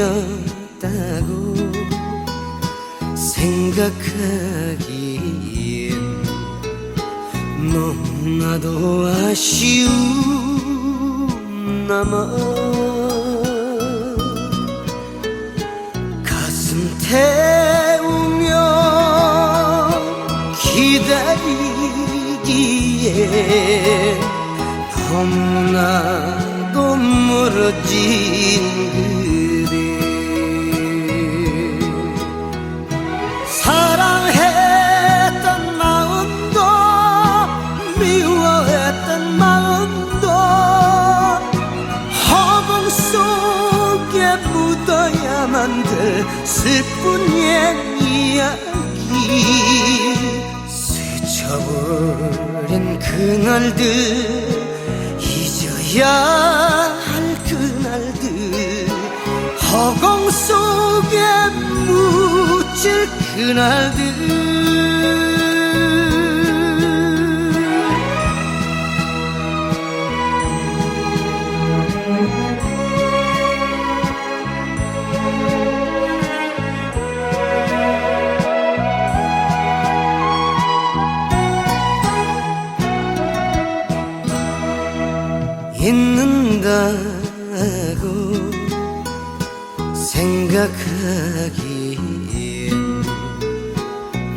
아니었다고 생각하기엔 너무나도 아쉬운 남아 가슴 태우며 기다리기에 너무나 도 멀어진 그대 사랑했던 마음도 미워했던 마음도 허공 속에 묻어야만 될 슬픈 옛 이야기. 스쳐버린 그날들 잊어야 할 그날들 허공 속에 묻힐 그날들 있는다고 생각하기엔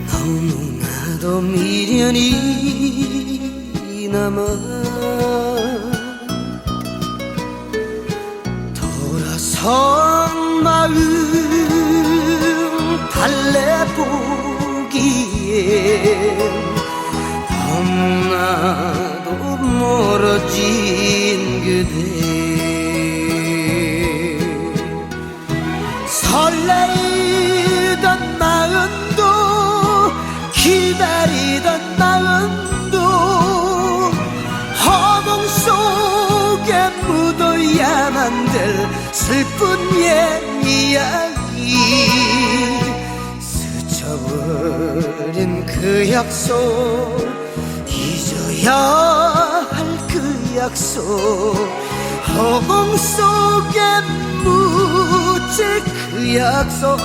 너무나도 미련이 남아 돌아선 마음 달래보기엔 너무나도 멀어진 기다리던 마음도 허공 속에 묻어야만 될 슬픈 옛 이야기. 스쳐버린 그 약속 잊어야 할 그 약속. 허공 속에 묻힐 그 약속